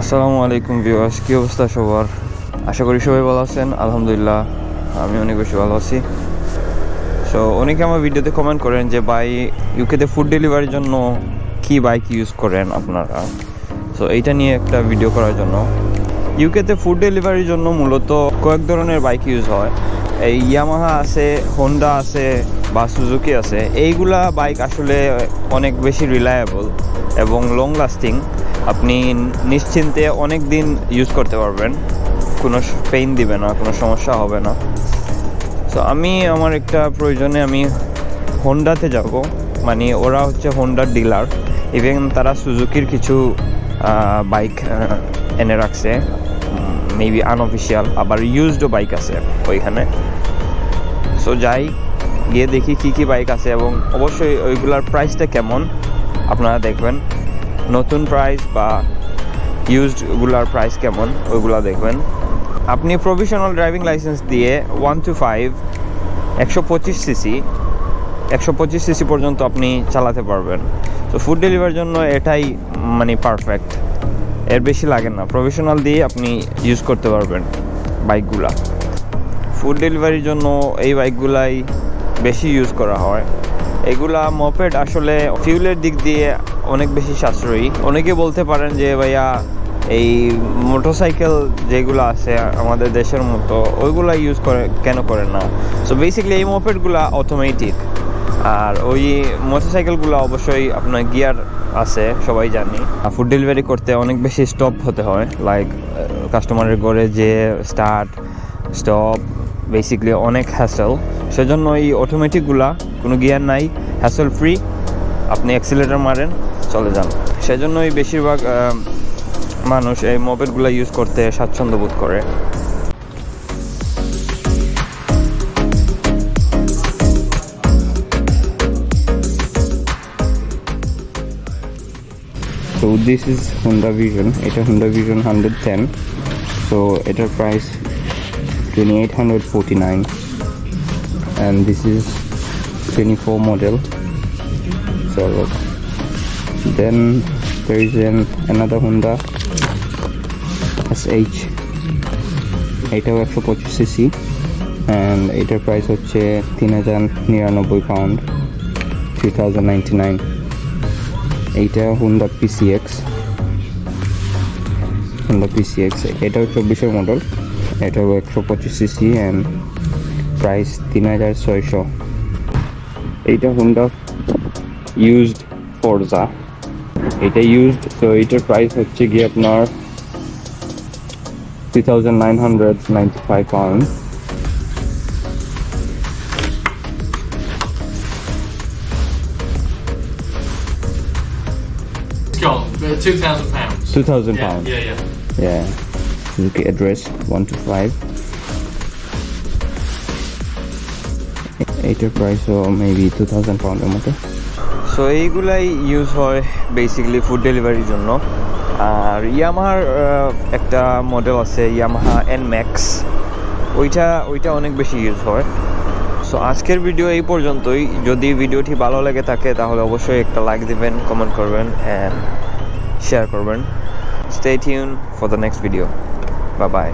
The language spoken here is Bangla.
আসসালামু আলাইকুম ভিউয়ার্স, কী অবস্থা সবার? আশা করি সবাই ভালো আছেন, আলহামদুলিল্লাহ, আমি অনেক বেশি ভালো আছি। সো অনেকে আমার ভিডিওতে কমেন্ট করেন যে, ভাই ইউকেতে ফুড ডেলিভারির জন্য কি বাইক ইউজ করেন আপনারা? সো এইটা নিয়ে একটা ভিডিও করার জন্য। ইউকেতে ফুড ডেলিভারির জন্য মূলত কয়েক ধরনের বাইক ইউজ হয়। এই ইয়ামাহা আছে হোন্ডা আছে, বা সুজুকি আছে। এইগুলা বাইক আসলে অনেক বেশি রিলায়েবল এবং লং লাস্টিং আপনি নিশ্চিন্তে অনেক দিন ইউজ করতে পারবেন। কোনো পেইন দিবে না, কোনো সমস্যা হবে না। তো আমি আমার একটা প্রয়োজনে আমি হোন্ডাতে যাব। মানে ওরা হচ্ছে হোন্ডার ডিলার ইভেন তারা সুজুকির কিছু বাইক এনে রাখছে। মেবি আনঅফিসিয়াল আবার ইউজডও বাইক আছে ওইখানে। সো যাই, গিয়ে দেখি কি কি বাইক আছে এবং অবশ্যই ওইগুলার প্রাইসটা কেমন। আপনারা দেখবেন। নতুন প্রাইস বা ইউজডগুলার প্রাইস কেমন, ওইগুলা দেখবেন। আপনি প্রভিশনাল ড্রাইভিং লাইসেন্স দিয়ে ওয়ান টু ফাইভ একশো পঁচিশ সিসি একশো পঁচিশ সিসি পর্যন্ত আপনি চালাতে পারবেন। তো ফুড ডেলিভারির জন্য এটাই মানে পারফেক্ট এর বেশি লাগে না। প্রফেশনাল দিয়ে আপনি ইউজ করতে পারবেন বাইকগুলা ফুড ডেলিভারির জন্য এই বাইকগুলাই বেশি ইউজ করা হয়। এগুলা মপেড আসলে ফিউলের দিক দিয়ে অনেক বেশি সাশ্রয়ী। অনেকে বলতে পারেন যে, ভাইয়া, এই মোটরসাইকেল যেগুলো আছে আমাদের দেশের মতো, ওইগুলো ইউজ করে, কেন করে না? সো বেসিক্যালি এই মোপেডগুলা অটোমেটিক আর ওই মোটরসাইকেলগুলো অবশ্যই আপনার গিয়ার আছে, সবাই জানি। ফুড ডেলিভারি করতে অনেক বেশি স্টপ হতে হয়। লাইক কাস্টমারের ঘরে যে স্টার্ট স্টপ বেসিক্যালি অনেক হ্যাসেল সেজন্য এই অটোমেটিকগুলা কোনো গিয়ার নাই। হ্যাসেল ফ্রি আপনি অ্যাক্সিলেটার মারেন চলে যান। সেই জন্যই বেশিরভাগ মানুষ এই মোবাইলগুলো ইউজ করতে স্বাচ্ছন্দ্য বোধ করে। So this is Honda Vision এটা Honda Vision hundred ten so এটার price twenty eight hundred forty nine and this is twenty four model so then there is an, another Honda SH. এটাও একশো পঁচিশ সিসি অ্যান্ড এটার প্রাইস হচ্ছে তিন হাজার নিরানব্বই pound three thousand ninety nine এইটা হুন্ডা পিসিএক্স হুন্ডা পিসিএক্স এটাও চব্বিশের মডেল এটাও একশো পঁচিশ সিসি অ্যান্ড প্রাইস তিন হাজার ছয়শো. এইটা হুন্ডা ইউজড ফোরজা এটা ইউজড তো এইটার প্রাইস হচ্ছে গিয়ে আপনার three thousand nine hundred ninety five pound Gone. Uh, Two thousand pounds. Two thousand Yeah, pound yeah, yeah. Yeah. Suzuki address 125. এইটার প্রাইসও মেবি টু থাউজেন্ড পাউন্ডের মতো So এইগুলাই ইউজ হয় বেসিক্যালি ফুড ডেলিভারির জন্য। আর ইয়ামাহার একটা মডেল আছে ইয়ামাহা এন ম্যাক্স ওইটা ওইটা অনেক বেশি ইউজ হয়। সো আজকের ভিডিও এই পর্যন্তই। যদি ভিডিওটি ভালো লেগে থাকে, তাহলে অবশ্যই একটা লাইক দিবেন কমেন্ট করবেন অ্যান্ড শেয়ার করবেন। Stay tune for the next video বা বাই